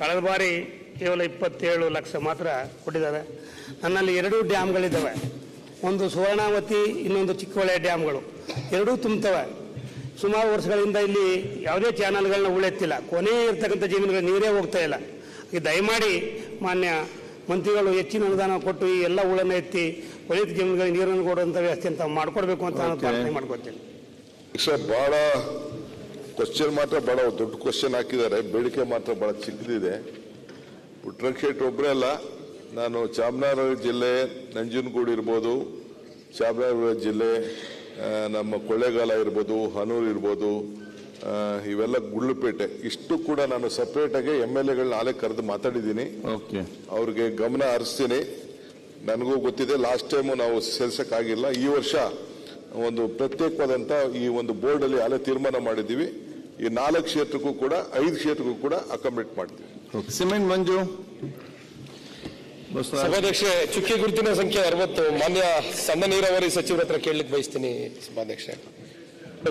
ಕಳೆದ ಬಾರಿ ಕೇವಲ ಇಪ್ಪತ್ತೇಳು ಲಕ್ಷ ಮಾತ್ರ ಕೊಟ್ಟಿದ್ದಾರೆ. ನನ್ನಲ್ಲಿ ಎರಡೂ ಡ್ಯಾಮ್ಗಳಿದ್ದಾವೆ. ಒಂದು ಸುವರ್ಣಾವತಿ ಇನ್ನೊಂದು ಚಿಕ್ಕವಳೆ ಡ್ಯಾಮ್ಗಳು. ಎರಡೂ ತುಂಬ್ತವೆ. ಸುಮಾರು ವರ್ಷಗಳಿಂದ ಇಲ್ಲಿ ಯಾವುದೇ ಚಾನಲ್ಗಳನ್ನ ಉಳಿಯುತ್ತಿಲ್ಲ. ಕೊನೆ ಇರ್ತಕ್ಕಂಥ ಜಮೀನುಗಳು ನೀರೇ ಹೋಗ್ತಾ ಇಲ್ಲ. ಈ ದಯಮಾಡಿ ಮಾನ್ಯ ಮಂತ್ರಿಗಳು ಹೆಚ್ಚಿನ ಅನುದಾನ ಕೊಟ್ಟು ಈ ಎಲ್ಲ ಉಳನ್ನು ಎತ್ತಿ ಒಳಿತ ಜಮೀನುಗಳಿಗೆ ನೀರನ್ನು ಕೊಡುವಂಥ ವ್ಯವಸ್ಥೆ ಅಂತ ಮಾಡ್ಕೊಡ್ಬೇಕು ಅಂತ ನಾನು. ಪ್ರಾರ್ಥನೆ ಮಾಡ್ಕೊತೀನಿ. ಸರ್ ಭಾಳ ಕ್ವಶನ್ ಮಾತ್ರ ಬಹಳ ದೊಡ್ಡ ಕ್ವಶನ್ ಹಾಕಿದ್ದಾರೆ. ಬೇಡಿಕೆ ಮಾತ್ರ ಭಾಳ ಚಿಕ್ಕದಿದೆ. ಪುಟ್ರಂಗ್ ಶೆಟ್ಟಿ ಒಬ್ಬರೇ ಅಲ್ಲ. ನಾನು ಚಾಮರಾಜನಗರ ಜಿಲ್ಲೆ ನಂಜನಗೂಡು ಇರ್ಬೋದು ಚಾಮರಾಜನಗರ ಜಿಲ್ಲೆ ನಮ್ಮ ಕೊಳ್ಳೇಗಾಲ ಇರ್ಬೋದು ಹನೂರು ಇರ್ಬೋದು ಇವೆಲ್ಲ ಗುಳ್ಳುಪೇಟೆ. ಇಷ್ಟು ಕೂಡ ನಾನು ಸಪ್ರೇಟ್ ಆಗಿ ಎಂ ಎಲ್ ಎಗಳನ್ನ ಆಲೆ ಕರೆದು ಮಾತಾಡಿದ್ದೀನಿ. ಓಕೆ. ಅವ್ರಿಗೆ ಗಮನ ಹರಿಸ್ತೀನಿ. ನನಗೂ ಗೊತ್ತಿದೆ ಲಾಸ್ಟ್ ಟೈಮು ನಾವು ಸೇರ್ಸಕ್ಕಾಗಿಲ್ಲ ಈ ವರ್ಷ ಒಂದು ಪ್ರತ್ಯೇಕವಾದಂಥ ಈ ಒಂದು ಬೋರ್ಡಲ್ಲಿ ಅಲ್ಲಿ ಅಲ್ಲೇ ತೀರ್ಮಾನ ಮಾಡಿದ್ದೀವಿ. ಈ ನಾಲ್ಕು ಕ್ಷೇತ್ರಕ್ಕೂ ಕೂಡ ಐದು ಕ್ಷೇತ್ರಕ್ಕೂ ಕೂಡ ಅಕಾಮಿಡೇಟ್ ಮಾಡ್ತೀವಿ. ಸಿಮೆಂಟ್ ಮಂಜು? ಸಭಾಧ್ಯಕ್ಷ ಚುಕ್ಕಿ ಗುರುತಿನ ಸಂಖ್ಯೆ ಅರವತ್ತು. ಮಾನ್ಯ ಸಣ್ಣ ನೀರಾವರಿ ಸಚಿವರ ಹತ್ರ ಕೇಳಲಿಕ್ಕೆ ಬಯಸ್ತೀನಿ ಸಭಾಧ್ಯಕ್ಷೆ.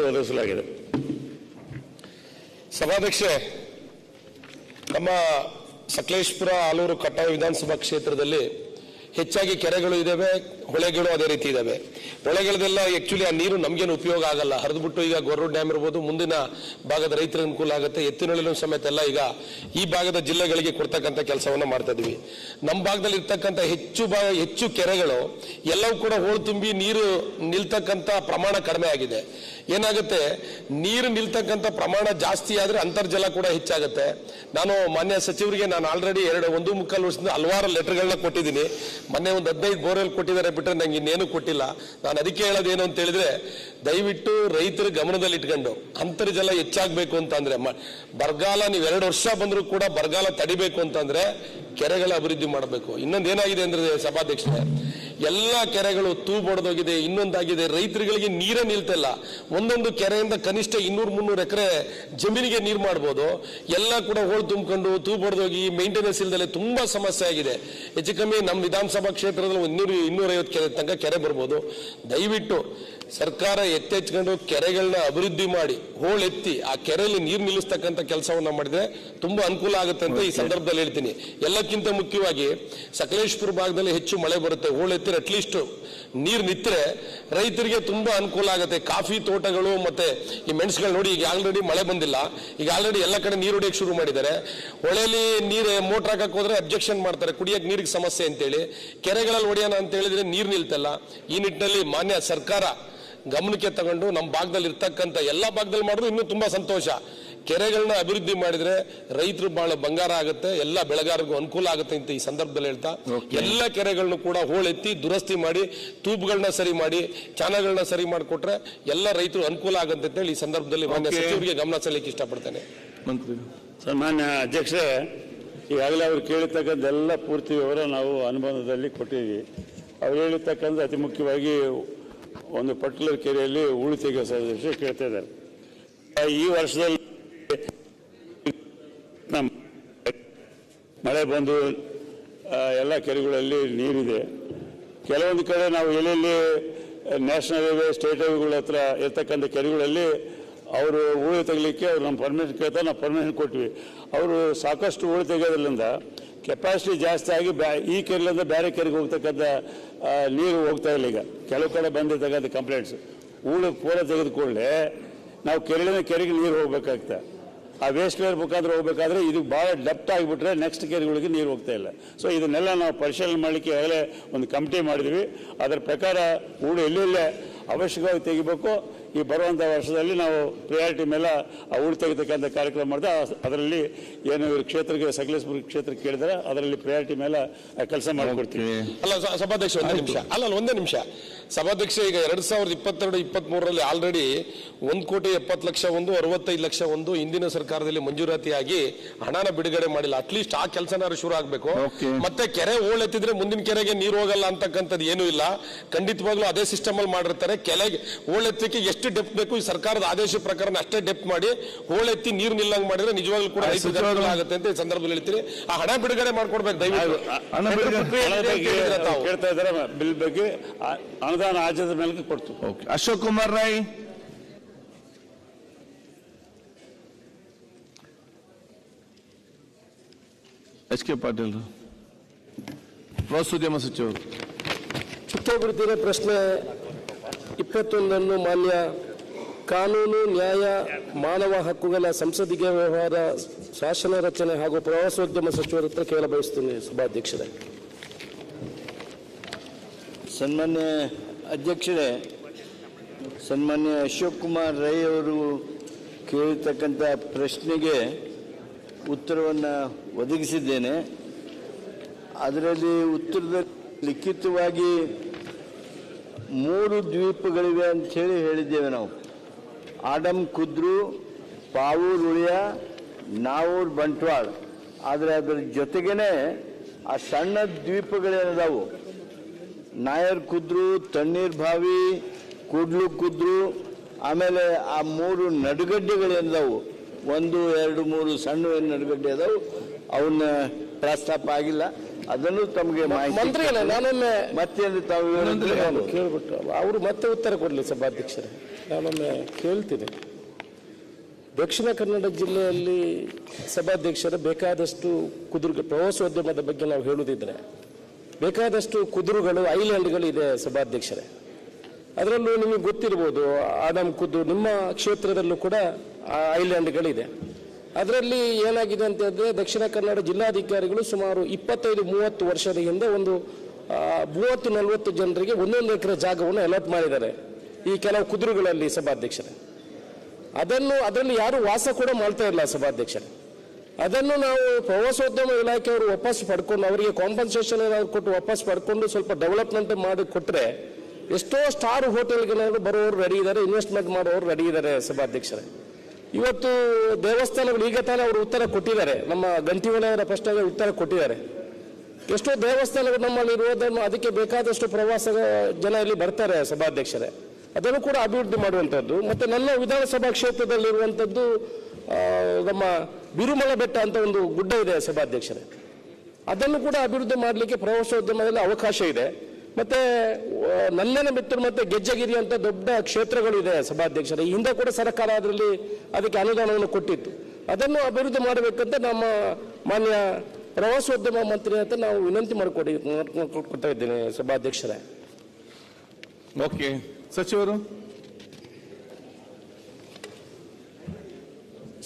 ಒದಗಿಸಲಾಗಿದೆ. ಸಭಾಧ್ಯಕ್ಷೆ ನಮ್ಮ ಸಕಲೇಶ್ಪುರ ಆಲೂರು ಕಟ್ಟಾಯ ವಿಧಾನಸಭಾ ಕ್ಷೇತ್ರದಲ್ಲಿ ಹೆಚ್ಚಾಗಿ ಕೆರೆಗಳು ಇದಾವೆ. ಹೊಳೆಗಳು ಅದೇ ರೀತಿ ಇದಾವೆ. ಹೊಳೆಗಳದೆಲ್ಲ ಆಕ್ಚುಲಿ ಆ ನೀರು ನಮ್ಗೇನು ಉಪಯೋಗ ಆಗಲ್ಲ. ಹರಿದ್ಬಿಟ್ಟು ಈಗ ಗೊರ್ರು ಡ್ಯಾಮ್ ಇರ್ಬೋದು, ಮುಂದಿನ ಭಾಗದ ರೈತರ ಅನುಕೂಲ ಆಗುತ್ತೆ. ಎತ್ತಿನೊಳಿನ ಸಮೇತ ಎಲ್ಲ ಈಗ ಈ ಭಾಗದ ಜಿಲ್ಲೆಗಳಿಗೆ ಕೊಡ್ತಕ್ಕಂಥ ಕೆಲಸವನ್ನ ಮಾಡ್ತಾ ಇದೀವಿ ನಮ್ಮ ಭಾಗದಲ್ಲಿ ಇರ್ತಕ್ಕಂಥ ಹೆಚ್ಚು ಭಾಗ ಹೆಚ್ಚು ಕೆರೆಗಳು ಎಲ್ಲವೂ ಕೂಡ ಹೋಳು ತುಂಬಿ ನೀರು ನಿಲ್ತಕ್ಕಂಥ ಪ್ರಮಾಣ ಕಡಿಮೆ ಆಗಿದೆ. ಏನಾಗುತ್ತೆ? ನೀರು ನಿಲ್ತಕ್ಕಂಥ ಪ್ರಮಾಣ ಜಾಸ್ತಿ ಆದ್ರೆ ಅಂತರ್ಜಲ ಕೂಡ ಹೆಚ್ಚಾಗುತ್ತೆ. ನಾನು ಮಾನ್ಯ ಸಚಿವರಿಗೆ ನಾನು ಆಲ್ರೆಡಿ ಎರಡು, ಒಂದು ಮುಕ್ಕಾಲು ವರ್ಷದಿಂದ ಹಲವಾರು ಲೆಟರ್ಗಳನ್ನ ಕೊಟ್ಟಿದ್ದೀನಿ. ಮೊನ್ನೆ ಒಂದು ಹದಿನೈದು ಬೋರ್ವೆಲ್ ಕೊಟ್ಟಿದ್ದಾರೆ ಬಿಟ್ಟರೆ ನಂಗೆ ಇನ್ನೇನು ಕೊಟ್ಟಿಲ್ಲ. ನಾನು ಅದಕ್ಕೆ ಹೇಳೋದೇನು ಅಂತ ಹೇಳಿದ್ರೆ, ದಯವಿಟ್ಟು ರೈತರ ಗಮನದಲ್ಲಿ ಇಟ್ಕೊಂಡು ಅಂತರ್ಜಲ ಹೆಚ್ಚಾಗಬೇಕು ಅಂತಂದ್ರೆ ಬರಗಾಲ ನೀವು ಎರಡು ವರ್ಷ ಬಂದರೂ ಕೂಡ ಬರಗಾಲ ತಡಿಬೇಕು ಅಂತಂದ್ರೆ ಕೆರೆಗಳ ಅಭಿವೃದ್ಧಿ ಮಾಡಬೇಕು. ಇನ್ನೊಂದು ಏನಾಗಿದೆ ಅಂದ್ರೆ ಸಭಾಧ್ಯಕ್ಷರೇ ಎಲ್ಲ ಕೆರೆಗಳು ತೂ ಬಡ್ದೋಗಿದೆ, ಇನ್ನೊಂದಾಗಿದೆ. ರೈತರುಗಳಿಗೆ ನೀರೇ ನಿಲ್ತಿಲ್ಲ. ಒಂದೊಂದು ಕೆರೆಯಿಂದ ಕನಿಷ್ಠ ಇನ್ನೂರು ಮುನ್ನೂರು ಎಕರೆ ಜಮೀನಿಗೆ ನೀರು ಮಾಡ್ಬೋದು. ಎಲ್ಲ ಕೂಡ ಹೋಳು ತುಂಬಿಕೊಂಡು ತೂಬೊಡೆದೋಗಿ ಮೇಂಟೆನೆನ್ಸ್ ಇಲ್ದಲೆ ತುಂಬಾ ಸಮಸ್ಯೆ ಆಗಿದೆ. ಹೆಚ್ಚು ಕಮ್ಮಿ ನಮ್ಮ ವಿಧಾನಸಭಾ ಕ್ಷೇತ್ರದಲ್ಲಿ ಒಂದು ಇನ್ನೂರು ಇನ್ನೂರೈವತ್ತು ಕೆರೆ ತನಕ ಕೆರೆ ಬರ್ಬೋದು. ದಯವಿಟ್ಟು ಸರ್ಕಾರ ಎತ್ತೆಚ್ಕೊಂಡು ಕೆರೆಗಳನ್ನ ಅಭಿವೃದ್ಧಿ ಮಾಡಿ ಹೋಳೆತ್ತಿ ಆ ಕೆರೆಯಲ್ಲಿ ನೀರು ನಿಲ್ಲಿಸ್ತಕ್ಕಂಥ ಕೆಲಸವನ್ನ ಮಾಡಿದ್ರೆ ತುಂಬಾ ಅನುಕೂಲ ಆಗುತ್ತೆ ಅಂತ ಈ ಸಂದರ್ಭದಲ್ಲಿ ಹೇಳ್ತೀನಿ. ಎಲ್ಲಕ್ಕಿಂತ ಮುಖ್ಯವಾಗಿ ಸಕಲೇಶ್ಪುರ ಭಾಗದಲ್ಲಿ ಹೆಚ್ಚು ಮಳೆ ಬರುತ್ತೆ. ಹೋಳೆತ್ತಿರ ಅಟ್ಲೀಸ್ಟ್ ನೀರು ನಿತ್ತರೆ ರೈತರಿಗೆ ತುಂಬಾ ಅನುಕೂಲ ಆಗುತ್ತೆ. ಕಾಫಿ ತೋಟಗಳು ಮತ್ತೆ ಈ ಮೆಣಸುಗಳು ನೋಡಿ ಈಗ ಆಲ್ರೆಡಿ ಮಳೆ ಬಂದಿಲ್ಲ. ಈಗ ಆಲ್ರೆಡಿ ಎಲ್ಲ ಕಡೆ ನೀರು ಹೊಡಿಯಕ್ಕೆ ಶುರು ಮಾಡಿದ್ದಾರೆ. ಹೊಳೆಯಲ್ಲಿ ನೀರು ಮೋಟರ್ ಹಾಕಕ್ಕೆ ಹೋದ್ರೆ ಅಬ್ಜೆಕ್ಷನ್ ಮಾಡ್ತಾರೆ. ಕುಡಿಯಕ್ಕೆ ನೀರಿಗೆ ಸಮಸ್ಯೆ ಅಂತೇಳಿ. ಕೆರೆಗಳಲ್ಲಿ ಹೊಡೆಯೋಣ ಅಂತ ಹೇಳಿದ್ರೆ ನೀರು ನಿಲ್ತಲ್ಲ. ಈ ನಿಟ್ಟಿನಲ್ಲಿ ಮಾನ್ಯ ಸರ್ಕಾರ ಗಮನಕ್ಕೆ ತಗೊಂಡು ನಮ್ಮ ಭಾಗದಲ್ಲಿ ಇರ್ತಕ್ಕಂಥ ಎಲ್ಲ ಭಾಗದಲ್ಲಿ ಮಾಡಿದ್ರು ಇನ್ನೂ ತುಂಬ ಸಂತೋಷ. ಕೆರೆಗಳನ್ನ ಅಭಿವೃದ್ಧಿ ಮಾಡಿದ್ರೆ ರೈತರು ಬಹಳ ಬಂಗಾರ ಆಗುತ್ತೆ ಎಲ್ಲ ಬೆಳೆಗಾರರಿಗೂ ಅನುಕೂಲ ಆಗುತ್ತೆ ಅಂತ ಈ ಸಂದರ್ಭದಲ್ಲಿ ಹೇಳ್ತಾ. ಎಲ್ಲ ಕೆರೆಗಳನ್ನು ಕೂಡ ಹೋಳೆತ್ತಿ ದುರಸ್ತಿ ಮಾಡಿ ತೂಪುಗಳನ್ನ ಸರಿ ಮಾಡಿ ಚಾನಲ್ಗಳನ್ನ ಸರಿ ಮಾಡಿಕೊಟ್ರೆ ಎಲ್ಲ ರೈತರು ಅನುಕೂಲ ಆಗುತ್ತೆ ಅಂತ ಹೇಳಿ ಈ ಸಂದರ್ಭದಲ್ಲಿ ಮಾನ್ಯ ಸಚಿವರಿಗೆ ಗಮನ ಸೆಳೆಯಕ್ಕೆ ಇಷ್ಟಪಡ್ತೇನೆ. ಸನ್ಮಾನ್ಯ ಅಧ್ಯಕ್ಷರೇ ಈಗಾಗಲೇ ಅವ್ರು ಕೇಳಿರ್ತಕ್ಕಂಥೆಲ್ಲ ಪೂರ್ತಿ ವಿವರ ನಾವು ಅನುಬಂಧದಲ್ಲಿ ಕೊಟ್ಟಿದ್ದೀವಿ. ಅವ್ರು ಹೇಳಿರ್ತಕ್ಕಂಥ ಅತಿ ಮುಖ್ಯವಾಗಿ ಒಂದು ಪರ್ಟಿಕ್ಯುಲರ್ ಕೆರೆಯಲ್ಲಿ ಉಳು ತೆಗೆಯೋ ವಿಷಯ ಕೇಳ್ತಾ ಇದ್ದಾರೆ. ಈ ವರ್ಷದಲ್ಲಿ ಮಳೆ ಬಂದು ಎಲ್ಲ ಕೆರೆಗಳಲ್ಲಿ ನೀರಿದೆ. ಕೆಲವೊಂದು ಕಡೆ ನಾವು ಎಲ್ಲೆಲ್ಲಿ ನ್ಯಾಷನಲ್ ಹೈವೇ, ಸ್ಟೇಟ್ ಹೈವೇಗಳ ಹತ್ರ ಇರ್ತಕ್ಕಂಥ ಕೆರೆಗಳಲ್ಲಿ ಅವರು ಹೂಳು ತೆಗಲಿಕ್ಕೆ ಅವ್ರು ನಮ್ಮ ಪರ್ಮಿಷನ್ ಕೇಳ್ತಾರೆ, ನಾವು ಪರ್ಮಿಷನ್ ಕೊಟ್ವಿ. ಅವರು ಸಾಕಷ್ಟು ಹೂಳು ತೆಗೆಯೋದ್ರಿಂದ ಕೆಪಾಸಿಟಿ ಜಾಸ್ತಿ ಆಗಿ ಬ್ಯಾ, ಈ ಕೆರೆಲಿಂದ ಬೇರೆ ಕೆರೆಗೆ ಹೋಗ್ತಕ್ಕಂಥ ನೀರು ಹೋಗ್ತಾ ಇಲ್ಲ ಈಗ. ಕೆಲವು ಕಡೆ ಬಂದಿರ್ತಕ್ಕಂಥ ಕಂಪ್ಲೇಂಟ್ಸ್ ಊಳು ಪೂರ ತೆಗೆದುಕೊಳ್ಳೆ ನಾವು ಕೆರೆಯಿಂದ ಕೆರೆಗೆ ನೀರು ಹೋಗ್ಬೇಕಾಗ್ತದೆ ಆ ವೇಸ್ಟ್ ನೀರು ಮುಖಾಂತರ ಹೋಗ್ಬೇಕಾದ್ರೆ ಇದು ಭಾಳ ಡೆಪ್ತ್ ಆಗಿಬಿಟ್ರೆ ನೆಕ್ಸ್ಟ್ ಕೆರೆಗಳಿಗೆ ನೀರು ಹೋಗ್ತಾ ಇಲ್ಲ. ಸೊ ಇದನ್ನೆಲ್ಲ ನಾವು ಪರಿಶೀಲನೆ ಮಾಡಲಿಕ್ಕೆ ಆಗಲೇ ಒಂದು ಕಮಿಟಿ ಮಾಡಿದ್ವಿ. ಅದರ ಪ್ರಕಾರ ಹೂಳು ಎಲ್ಲೆಲ್ಲೇ ಅವಶ್ಯಕವಾಗಿ ತೆಗಿಬೇಕು. ಈ ಬರುವಂಥ ವರ್ಷದಲ್ಲಿ ನಾವು ಪ್ರಿಯಾರಿಟಿ ಮೇಲೆ ಆ ಹೂಳು ತೆಗಿತಕ್ಕಂಥ ಕಾರ್ಯಕ್ರಮ ಮಾಡಿದೆ ಅದರಲ್ಲಿ ಏನು ಇವ್ರ ಕ್ಷೇತ್ರಕ್ಕೆ ಸಕಲೇಶ್ಪುರ ಕ್ಷೇತ್ರಕ್ಕೆ ಕೇಳಿದ್ರೆ ಅದರಲ್ಲಿ ಪ್ರಿಯಾರಿಟಿ ಮೇಲೆ ಕೆಲಸ ಮಾಡಿಕೊಡ್ತೀವಿ. ಅಲ್ಲ ಸಭಾಧ್ಯಕ್ಷ ಒಂದೇ ನಿಮಿಷ. ಅಲ್ಲ ಅಲ್ಲ, ಒಂದೇ ನಿಮಿಷ. ಸಭಾಧ್ಯಕ್ಷ ಈಗ ಎರಡು ಸಾವಿರದ ಇಪ್ಪತ್ತೆರಡು ಇಪ್ಪತ್ತ್ ಮೂರರಲ್ಲಿ ಆಲ್ರೆಡಿ ಒಂದು ಕೋಟಿ ಎಪ್ಪತ್ತು ಲಕ್ಷ ಒಂದು ಅರವತ್ತೈದು ಲಕ್ಷ ಒಂದು ಹಿಂದಿನ ಸರ್ಕಾರದಲ್ಲಿ ಮಂಜೂರಾತಿಯಾಗಿ ಹಣನ ಬಿಡುಗಡೆ ಮಾಡಿಲ್ಲ. ಅಟ್ಲೀಸ್ಟ್ ಆ ಕೆಲಸನಾರು ಶುರು ಆಗಬೇಕು. ಮತ್ತೆ ಕೆರೆ ಓಳೆತ್ತಿದ್ರೆ ಮುಂದಿನ ಕೆರೆಗೆ ನೀರು ಹೋಗಲ್ಲ ಅಂತಕ್ಕಂಥದ್ದು ಏನೂ ಇಲ್ಲ. ಖಂಡಿತವಾಗ್ಲೂ ಅದೇ ಸಿಸ್ಟಮ್ ಅಲ್ಲಿ ಮಾಡಿರ್ತಾರೆ. ಕೆರೆಗೆ ಓಳೆತ್ತಕ್ಕೆ ಎಷ್ಟು ಡೆಪ್ತ್ ಬೇಕು ಈ ಸರ್ಕಾರದ ಆದೇಶ ಪ್ರಕಾರ ಅಷ್ಟೇ ಡೆಪ್ ಮಾಡಿ ಹೋಳೆತ್ತಿ ನೀರು ನಿಲ್ಲಂಗ್ ಮಾಡಿದ್ರೆ ನಿಜವಾಗ್ಲೂ ಕೂಡ ಆಗುತ್ತೆ ಅಂತ ಈ ಸಂದರ್ಭದಲ್ಲಿ ಹೇಳ್ತೀನಿ. ಆ ಹಣ ಬಿಡುಗಡೆ ಮಾಡ್ಕೊಡ್ಬೇಕು ದಯವಿಟ್ಟು. ಕೇಳ್ತಾ ಇದ್ದಾರೆ ಬಿಲ್ ಬಗ್ಗೆ ಅನುದಾನ ಆಜದ ಮೇಲೆ ಕೊಡ್ತೀವಿ. Okay Ashok Kumar Rai. H K Patil. ಪ್ರವಾಸೋದ್ಯಮ ಸಚಿವರು. ಚಿತ್ರಗುರುತಿನ ಪ್ರಶ್ನೆ ಇಪ್ಪತ್ತೊಂದನ್ನು ಮಾನ್ಯ ಕಾನೂನು, ನ್ಯಾಯ, ಮಾನವ ಹಕ್ಕುಗಳ ಸಂಸದೀಯ ವ್ಯವಹಾರ, ಶಾಸನ ರಚನೆ ಹಾಗೂ ಪ್ರವಾಸೋದ್ಯಮ ಸಚಿವರ ಹತ್ರ ಕೇಳ ಬಯಸ್ತೀನಿ ಸಭಾಧ್ಯಕ್ಷರೇ. ಸನ್ಮಾನ್ಯ ಅಧ್ಯಕ್ಷರೇ, ಸನ್ಮಾನ್ಯ ಅಶೋಕ್ ಕುಮಾರ್ ರೈ ಅವರು ಕೇಳಿರ್ತಕ್ಕಂಥ ಪ್ರಶ್ನೆಗೆ ಉತ್ತರವನ್ನು ಒದಗಿಸಿದ್ದೇನೆ. ಅದರಲ್ಲಿ ಉತ್ತರದ ಲಿಖಿತವಾಗಿ ಮೂರು ದ್ವೀಪಗಳಿವೆ ಅಂತ ಹೇಳಿ ಹೇಳಿದ್ದೇವೆ ನಾವು. ಆಡಮ್ ಕುದ್ರು, ಪಾವೂರ್ ಉಳಿಯ, ನಾವೂರ್ ಬಂಟ್ವಾಳ. ಆದರೆ ಅದರ ಜೊತೆಗೇನೆ ಆ ಸಣ್ಣ ದ್ವೀಪಗಳೇನಿದಾವು? ನಾಯರ್ ಕುದ್ರು, ತಣ್ಣೀರ್ ಬಾವಿ, ಕುಡ್ಲು ಕುದ್ರು, ಆಮೇಲೆ ಆ ಮೂರು ನಡುಗಡ್ಡೆಗಳೇನಿದಾವು? ಒಂದು, ಎರಡು, ಮೂರು ಸಣ್ಣ ನಡುಗಡ್ಡೆ ಅದಾವು. ಅವನ್ನ ಪ್ರಸ್ತಾಪ ಆಗಿಲ್ಲ. ಅದನ್ನು ತಮಗೆ ಮಂತ್ರಿ ಮಂತ್ರಿಗಳೇ ನಾನೊಮ್ಮೆ ಮತ್ತೆ ಕೇಳ್ಬಿಟ್ಟು ಅವರು ಮತ್ತೆ ಉತ್ತರ ಕೊಡಲಿ ಸಭಾಧ್ಯಕ್ಷರೇ. ನಾನೊಮ್ಮೆ ಕೇಳ್ತೀನಿ. ದಕ್ಷಿಣ ಕನ್ನಡ ಜಿಲ್ಲೆಯಲ್ಲಿ ಸಭಾಧ್ಯಕ್ಷರ ಬೇಕಾದಷ್ಟು ಕುದುರು ಪ್ರವಾಸೋದ್ಯಮದ ಬಗ್ಗೆ ನಾವು ಹೇಳುವುದಿದ್ರೆ ಬೇಕಾದಷ್ಟು ಕುದುರುಗಳು ಐಲ್ಯಾಂಡ್ಗಳು ಇದೆ ಸಭಾಧ್ಯಕ್ಷರೇ. ಅದರಲ್ಲೂ ನಿಮಗೆ ಗೊತ್ತಿರ್ಬೋದು ಆಡಮ್ ಕುದ್ದು ನಿಮ್ಮ ಕ್ಷೇತ್ರದಲ್ಲೂ ಕೂಡ ಆ ಐಲ್ಯಾಂಡ್ಗಳಿದೆ. ಅದರಲ್ಲಿ ಏನಾಗಿದೆ ಅಂತ ಹೇಳಿದ್ರೆ ದಕ್ಷಿಣ ಕನ್ನಡ ಜಿಲ್ಲಾಧಿಕಾರಿಗಳು ಸುಮಾರು ಇಪ್ಪತ್ತೈದು, ಮೂವತ್ತು ವರ್ಷದ ಹಿಂದೆ ಒಂದು ಮೂವತ್ತು, ನಲವತ್ತು ಜನರಿಗೆ ಒಂದೊಂದು ಎಕರೆ ಜಾಗವನ್ನು ಅಲಾಟ್ ಮಾಡಿದ್ದಾರೆ. ಈ ಕೆಲವು ಕುದುರೆಗಳಲ್ಲಿ ಸಭಾಧ್ಯಕ್ಷರೇ. ಅದನ್ನು ಅದರಲ್ಲಿ ಯಾರು ವಾಸ ಕೂಡ ಮಾಡ್ತಾ ಇಲ್ಲ ಸಭಾಧ್ಯಕ್ಷರೇ. ಅದನ್ನು ನಾವು ಪ್ರವಾಸೋದ್ಯಮ ಇಲಾಖೆಯವರು ವಾಪಸ್ ಪಡ್ಕೊಂಡು, ಅವರಿಗೆ ಕಾಂಪನ್ಸೇಷನ್ ಏನಾದ್ರು ಕೊಟ್ಟು ವಾಪಸ್ ಪಡ್ಕೊಂಡು ಸ್ವಲ್ಪ ಡೆವಲಪ್ಮೆಂಟ್ ಮಾಡಿ ಕೊಟ್ಟರೆ ಎಷ್ಟೋ ಸ್ಟಾರ್ ಹೋಟೆಲ್ಗಳಾದ್ರು ಬರೋರು ರೆಡಿ ಇದ್ದಾರೆ ಇನ್ವೆಸ್ಟ್ಮೆಂಟ್ ಮಾಡೋರು ರೆಡಿ ಇದ್ದಾರೆ ಸಭಾಧ್ಯಕ್ಷರೇ. ಇವತ್ತು ದೇವಸ್ಥಾನಗಳು ಈಗ ತಾನೇ ಅವರು ಉತ್ತರ ಕೊಟ್ಟಿದ್ದಾರೆ. ನಮ್ಮ ಗಂಟಿವಲಯದ ಪ್ರಶ್ನೆಗೆ ಉತ್ತರ ಕೊಟ್ಟಿದ್ದಾರೆ. ಎಷ್ಟೋ ದೇವಸ್ಥಾನಗಳು ನಮ್ಮಲ್ಲಿ ಇರುವುದನ್ನು ಅದಕ್ಕೆ ಬೇಕಾದಷ್ಟು ಪ್ರವಾಸ ಜನ ಇಲ್ಲಿ ಬರ್ತಾರೆ ಸಭಾಧ್ಯಕ್ಷರೇ. ಅದನ್ನು ಕೂಡ ಅಭಿವೃದ್ಧಿ ಮಾಡುವಂಥದ್ದು. ಮತ್ತೆ ನನ್ನ ವಿಧಾನಸಭಾ ಕ್ಷೇತ್ರದಲ್ಲಿರುವಂಥದ್ದು ನಮ್ಮ ಬಿರುಮಲ ಬೆಟ್ಟ ಅಂತ ಒಂದು ಗುಡ್ಡ ಇದೆ ಸಭಾಧ್ಯಕ್ಷರೇ. ಅದನ್ನು ಕೂಡ ಅಭಿವೃದ್ಧಿ ಮಾಡಲಿಕ್ಕೆ ಪ್ರವಾಸೋದ್ಯಮದಲ್ಲಿ ಅವಕಾಶ ಇದೆ. ಮತ್ತೆ ನಲ್ಲೆನ ಬೆಟ್ಟರು ಮತ್ತೆ ಗೆಜ್ಜಗಿರಿ ಅಂತ ದೊಡ್ಡ ಕ್ಷೇತ್ರಗಳು ಇದೆ ಸಭಾಧ್ಯಕ್ಷರೇ. ಈ ಹಿಂದೆ ಕೂಡ ಸರ್ಕಾರ ಅದರಲ್ಲಿ ಅದಕ್ಕೆ ಅನುದಾನವನ್ನು ಕೊಟ್ಟಿತ್ತು. ಅದನ್ನು ಅಭಿವೃದ್ಧಿ ಮಾಡಬೇಕಂತ ನಮ್ಮ ಮಾನ್ಯ ಪ್ರವಾಸೋದ್ಯಮ ಮಂತ್ರಿ ಅಂತ ನಾವು ವಿನಂತಿ ಮಾಡಿಕೊಡಿ ಕೊಡ್ತಾ ಇದ್ದೇನೆ ಸಭಾಧ್ಯಕ್ಷರೇ. ಓಕೆ. ಸಚಿವರು?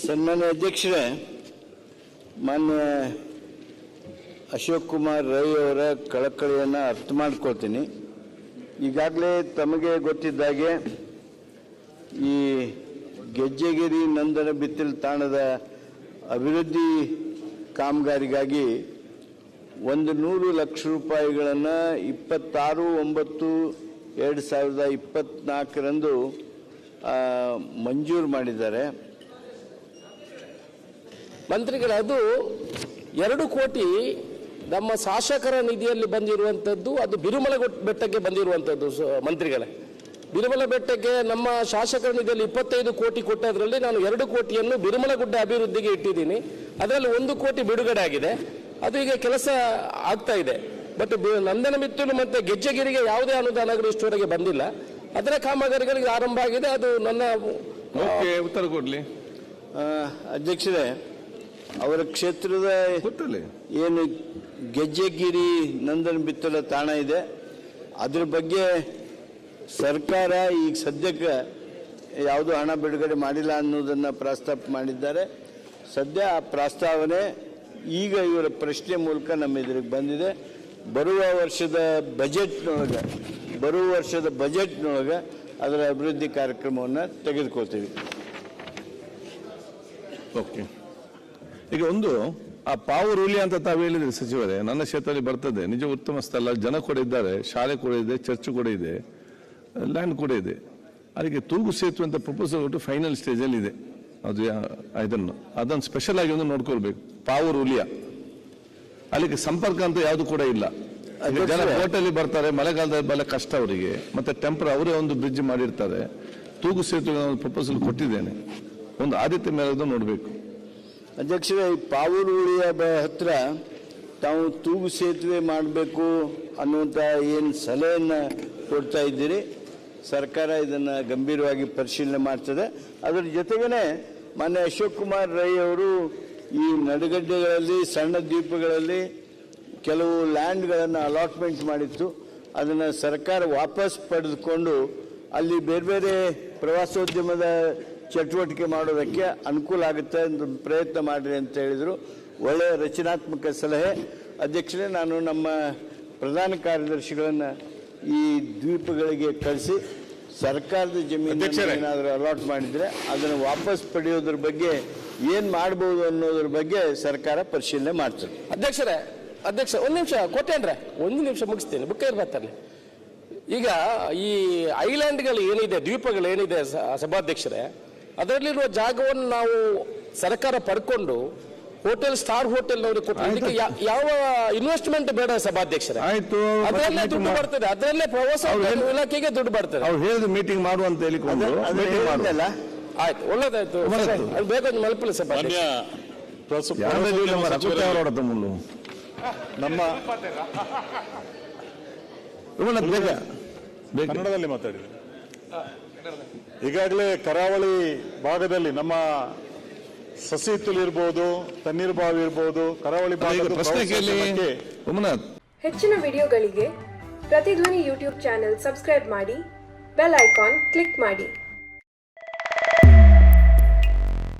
ಸನ್ಮಾನ್ಯ ಅಧ್ಯಕ್ಷರೇ ಮಾನ್ಯ ಅಶೋಕ್ ಕುಮಾರ್ ರೈ ಅವರ ಕಳಕಳಿಯನ್ನು ಅರ್ಥ ಮಾಡ್ಕೊಳ್ತೀನಿ. ಈಗಾಗಲೇ ತಮಗೆ ಗೊತ್ತಿದ್ದಾಗೆ ಈ ಗೆಜ್ಜೆಗಿರಿ ನಂದನ ಬಿತ್ತಲ್ ತಾಣದ ಅಭಿವೃದ್ಧಿ ಕಾಮಗಾರಿಗಾಗಿ ಒಂದು ನೂರು ಲಕ್ಷ ರೂಪಾಯಿಗಳನ್ನು ಇಪ್ಪತ್ತಾರು, ಒಂಬತ್ತು, ಎರಡು ಸಾವಿರದ ಇಪ್ಪತ್ತ್ನಾಲ್ಕರಂದು ಮಂಜೂರು ಮಾಡಿದ್ದಾರೆ. ಮಂತ್ರಿಗಳು, ಅದು ಎರಡು ಕೋಟಿ ನಮ್ಮ ಶಾಸಕರ ನಿಧಿಯಲ್ಲಿ ಬಂದಿರುವಂಥದ್ದು ಅದು ಬಿರುಮಲ ಗೊಟ್- ಬೆಟ್ಟಕ್ಕೆ ಬಂದಿರುವಂಥದ್ದು ಸ- ಮಂತ್ರಿಗಳೇ. ಬಿರುಮಲ ಬೆಟ್ಟಕ್ಕೆ ನಮ್ಮ ಶಾಸಕರ ನಿಧಿಯಲ್ಲಿ ಇಪ್ಪತ್ತೈದು ಕೋಟಿ ಕೊಟ್ಟದ್ರಲ್ಲಿ ನಾನು ಎರಡು ಕೋಟಿಯನ್ನು ಬಿರುಮಲ ಗುಡ್ಡ ಅಭಿವೃದ್ಧಿಗೆ ಇಟ್ಟಿದ್ದೀನಿ. ಅದರಲ್ಲಿ ಒಂದು ಕೋಟಿ ಬಿಡುಗಡೆ ಆಗಿದೆ. ಅದು ಈಗ ಕೆಲಸ ಆಗ್ತಾ ಇದೆ. ಬಟ್ ನಂದನ ಮಿತ್ತಲು ಮತ್ತೆ ಗೆಜ್ಜೆಗಿರಿಗೆ ಯಾವುದೇ ಅನುದಾನಗಳು ಇಷ್ಟವರೆಗೆ ಬಂದಿಲ್ಲ. ಅದರ ಕಾಮಗಾರಿಗಳಿಗೆ ಆರಂಭ ಆಗಿದೆ. ಅದು ನನ್ನ ಓಕೆ ಉತ್ತರ ಕೊಡ್ಲಿ. ಅಧ್ಯಕ್ಷರೇ ಅವರ ಕ್ಷೇತ್ರದ ಏನು ಗೆಜ್ಜೆಗಿರಿ ನಂದನ್ ಬಿತ್ತಲ ತಾಣ ಇದೆ. ಅದ್ರ ಬಗ್ಗೆ ಸರ್ಕಾರ ಈಗ ಸದ್ಯಕ್ಕೆ ಯಾವುದೂ ಹಣ ಬಿಡುಗಡೆ ಮಾಡಿಲ್ಲ ಅನ್ನೋದನ್ನು ಪ್ರಸ್ತಾಪ ಮಾಡಿದ್ದಾರೆ. ಸದ್ಯ ಆ ಪ್ರಸ್ತಾವನೆ ಈಗ ಇವರ ಪ್ರಶ್ನೆ ಮೂಲಕ ನಮ್ಮ ಎದುರಿಗೆ ಬಂದಿದೆ. ಬರುವ ವರ್ಷದ ಬಜೆಟ್ನೊಳಗೆ, ಬರುವ ವರ್ಷದ ಬಜೆಟ್ನೊಳಗೆ ಅದರ ಅಭಿವೃದ್ಧಿ ಕಾರ್ಯಕ್ರಮವನ್ನು ತೆಗೆದುಕೊಳ್ತೀವಿ. ಓಕೆ. ಈಗ ಒಂದು ಆ ಪಾವು ರೂಲಿ ಅಂತ ತಾವು ಹೇಳಿದ್ರಿ ಸಚಿವರೇ ನನ್ನ ಕ್ಷೇತ್ರದಲ್ಲಿ ಬರ್ತದೆ. ನಿಜ ಉತ್ತಮ ಸ್ಥಳ ಜನ ಕೂಡ ಇದ್ದಾರೆ ಶಾಲೆ ಕೂಡ ಇದೆ ಚರ್ಚ್ ಕೂಡ ಇದೆ ಲ್ಯಾಂಡ್ ಕೂಡ ಇದೆ. ಅದಕ್ಕೆ ತೂಗು ಸೇತುವೆ ಅಂತ ಪ್ರಪೋಸಲ್ ಕೊಟ್ಟು ಫೈನಲ್ ಸ್ಟೇಜಲ್ಲಿ ಇದೆ. ಅದು ಇದನ್ನು ಅದನ್ನು ಸ್ಪೆಷಲ್ ಆಗಿ ಒಂದು ನೋಡ್ಕೊಳ್ಬೇಕು. ಪಾವು ರೂಲಿಯ ಅಲ್ಲಿಗೆ ಸಂಪರ್ಕ ಅಂತ ಯಾವುದು ಕೂಡ ಇಲ್ಲ. ಜನ ಹೋಟೆಲ್ ಬರ್ತಾರೆ ಮಳೆಗಾಲದಲ್ಲಿ ಬಲ ಕಷ್ಟ ಅವರಿಗೆ. ಮತ್ತೆ ಟೆಂಪರ್ ಅವರೇ ಒಂದು ಬ್ರಿಡ್ಜ್ ಮಾಡಿರ್ತಾರೆ. ತೂಗು ಸೇತುವೆ ಒಂದು ಪ್ರಪೋಸಲ್ ಕೊಟ್ಟಿದ್ದೇನೆ. ಒಂದು ಆದ್ಯತೆ ಮೇಲೆ ನೋಡಬೇಕು. ಅಧ್ಯಕ್ಷರೇ ಈ ಪಾವೂರುಳಿಯ ಹತ್ರ ತಾವು ತೂಗು ಸೇತುವೆ ಮಾಡಬೇಕು ಅನ್ನುವಂಥ ಏನು ಸಲಹೆಯನ್ನು ಕೊಡ್ತಾ ಇದ್ದೀರಿ? ಸರ್ಕಾರ ಇದನ್ನು ಗಂಭೀರವಾಗಿ ಪರಿಶೀಲನೆ ಮಾಡ್ತದೆ. ಅದರ ಜೊತೆಗೇ ಮಾನ್ಯ ಅಶೋಕ್ ಕುಮಾರ್ ರೈ ಅವರು ಈ ನಡುಗಡ್ಡೆಗಳಲ್ಲಿ, ಸಣ್ಣ ದ್ವೀಪಗಳಲ್ಲಿ ಕೆಲವು ಲ್ಯಾಂಡ್ಗಳನ್ನು ಅಲಾಟ್ಮೆಂಟ್ ಮಾಡಿತ್ತು. ಅದನ್ನು ಸರ್ಕಾರ ವಾಪಸ್ ಪಡೆದುಕೊಂಡು ಅಲ್ಲಿ ಬೇರೆ ಬೇರೆ ಪ್ರವಾಸೋದ್ಯಮದ ಚಟುವಟಿಕೆ ಮಾಡೋದಕ್ಕೆ ಅನುಕೂಲ ಆಗುತ್ತೆ ಅಂತ ಪ್ರಯತ್ನ ಮಾಡಿರಿ ಅಂತ ಹೇಳಿದರು. ಒಳ್ಳೆಯ ರಚನಾತ್ಮಕ ಸಲಹೆ. ಅಧ್ಯಕ್ಷರೇ ನಾನು ನಮ್ಮ ಪ್ರಧಾನ ಕಾರ್ಯದರ್ಶಿಗಳನ್ನು ಈ ದ್ವೀಪಗಳಿಗೆ ಕಳಿಸಿ ಸರ್ಕಾರದ ಜಮೀನು ಏನಾದರೂ ಅಲಾಟ್ ಮಾಡಿದರೆ ಅದನ್ನು ವಾಪಸ್ ಪಡೆಯೋದ್ರ ಬಗ್ಗೆ ಏನು ಮಾಡ್ಬೋದು ಅನ್ನೋದ್ರ ಬಗ್ಗೆ ಸರ್ಕಾರ ಪರಿಶೀಲನೆ ಮಾಡ್ತದೆ. ಅಧ್ಯಕ್ಷರೇ ಅಧ್ಯಕ್ಷ ಒಂದು ನಿಮಿಷ ಕೊಟ್ಟೇನ್ರೆ ಒಂದು ನಿಮಿಷ ಮುಗಿಸ್ತೇನೆ ಬುಕ್ಕ ಇರ್ಬತ್ತಲ್ಲಿ ಈಗ ಈ ಐಲ್ಯಾಂಡ್ಗಳು ಏನಿದೆ ದ್ವೀಪಗಳು ಏನಿದೆ ಸಭಾಧ್ಯಕ್ಷರೇ ಅದರಲ್ಲಿರುವ ಜಾಗವನ್ನು ನಾವು ಸರ್ಕಾರ ಪಡ್ಕೊಂಡು ಹೋಟೆಲ್ ಸ್ಟಾರ್ ಹೋಟೆಲ್ ಅವರಿಗೆ ಕೊಟ್ಟು ಯಾವ ಇನ್ವೆಸ್ಟ್ಮೆಂಟ್ ಬೇಡ ಸಭಾಧ್ಯಕ್ಷರೇ. ಆಯ್ತು ಅದರಲ್ಲೇ ದುಡ್ಡು ಬರ್ತದೆ ಅದರಲ್ಲೇ ಪ್ರವಾಸ ಇಲಾಖೆಗೆ ದುಡ್ಡು ಬರ್ತದೆ. ಅವ್ರು ಹೇಳಿದ ಮೀಟಿಂಗ್ ಮಾಡು ಅಂತ ಹೇಳಿಕೊಂಡು ಮೀಟಿಂಗ್ ಮಾಡಲ್ಲ ಆಯ್ತು ಒಳ್ಳೇದಾಯ್ತು. ಅದು ಬೇಗ ಒಂದು ಮುಳ್ಳು. ನಮ್ಮ ಬೇಗ ಕನ್ನಡದಲ್ಲಿ ಮಾತಾಡಿದೆ ಈಗಾಗಲೇ ಕರಾವಳಿ ಭಾಗದಲ್ಲಿ ನಮ್ಮ ಸಸಿಹಿತ್ತಲು ಇರ್ಬೋದು ತಣ್ಣೀರ್ ಬಾವಿ ಇರ್ಬೋದು ಕರಾವಳಿ ಭಾಗದ ಹೆಚ್ಚಿನ ವಿಡಿಯೋಗಳಿಗೆ ಪ್ರತಿಧ್ವನಿ ಯೂಟ್ಯೂಬ್ ಚಾನೆಲ್ ಸಬ್ಸ್ಕ್ರೈಬ್ ಮಾಡಿ ಬೆಲ್ ಐಕಾನ್ ಕ್ಲಿಕ್ ಮಾಡಿ.